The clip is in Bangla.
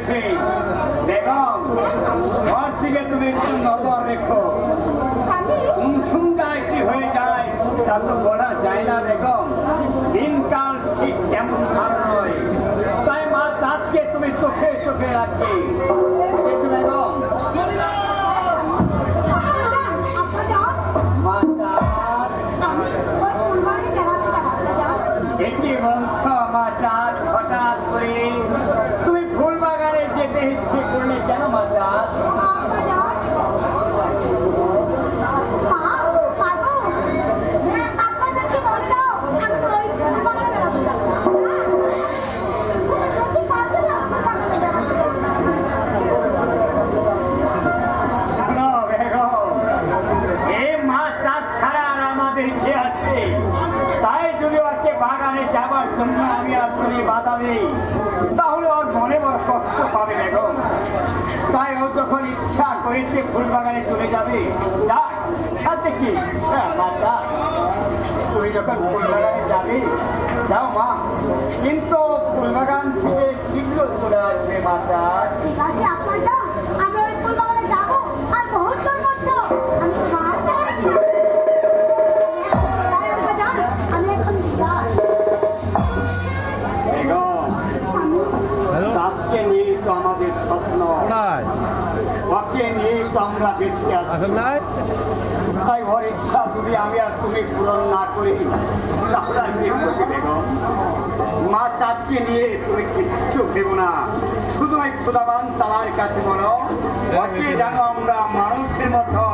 পেয়েছি ঘর থেকে তুমি একটু নজর রেখো। উনসুনটায় কি হয়ে যায়, তা তো বলা যায় না, বেগম। দিনকাল ঠিক কেমন ভালো নয়। তাই মা চাঁদকে তুমি চোখে চোখে রাখবে আমি আর তুমি বাধা দেই তাহলে ওর মনে বড় কষ্ট পাবে তাই ও যখন ইচ্ছা করেছে ফুল বাগানে চলে যাবে যাক সাথে কি? হ্যাঁ মা চাঁদ তুমি যখন ফুল বাগানে যাবে, যাও মা। কিন্তু ফুল বাগান থেকে শীঘ্র চলে আসবে, মা চাঁদ ঠিক আছে, আপনার যাও। তো আমাদের স্বপ্ন ওকে নিয়ে তো আমরা বেঁচে আছি। তাই ওর ইচ্ছা যদি আমি আর তুমি পূরণ না করি তাহলে আর কি করবে মা চাঁদকে নিয়ে তুমি কিচ্ছু ভেব না। শুধু ওই খুদাবান তালার কাছে বলো ওকে যেন আমরা মানুষের মতো।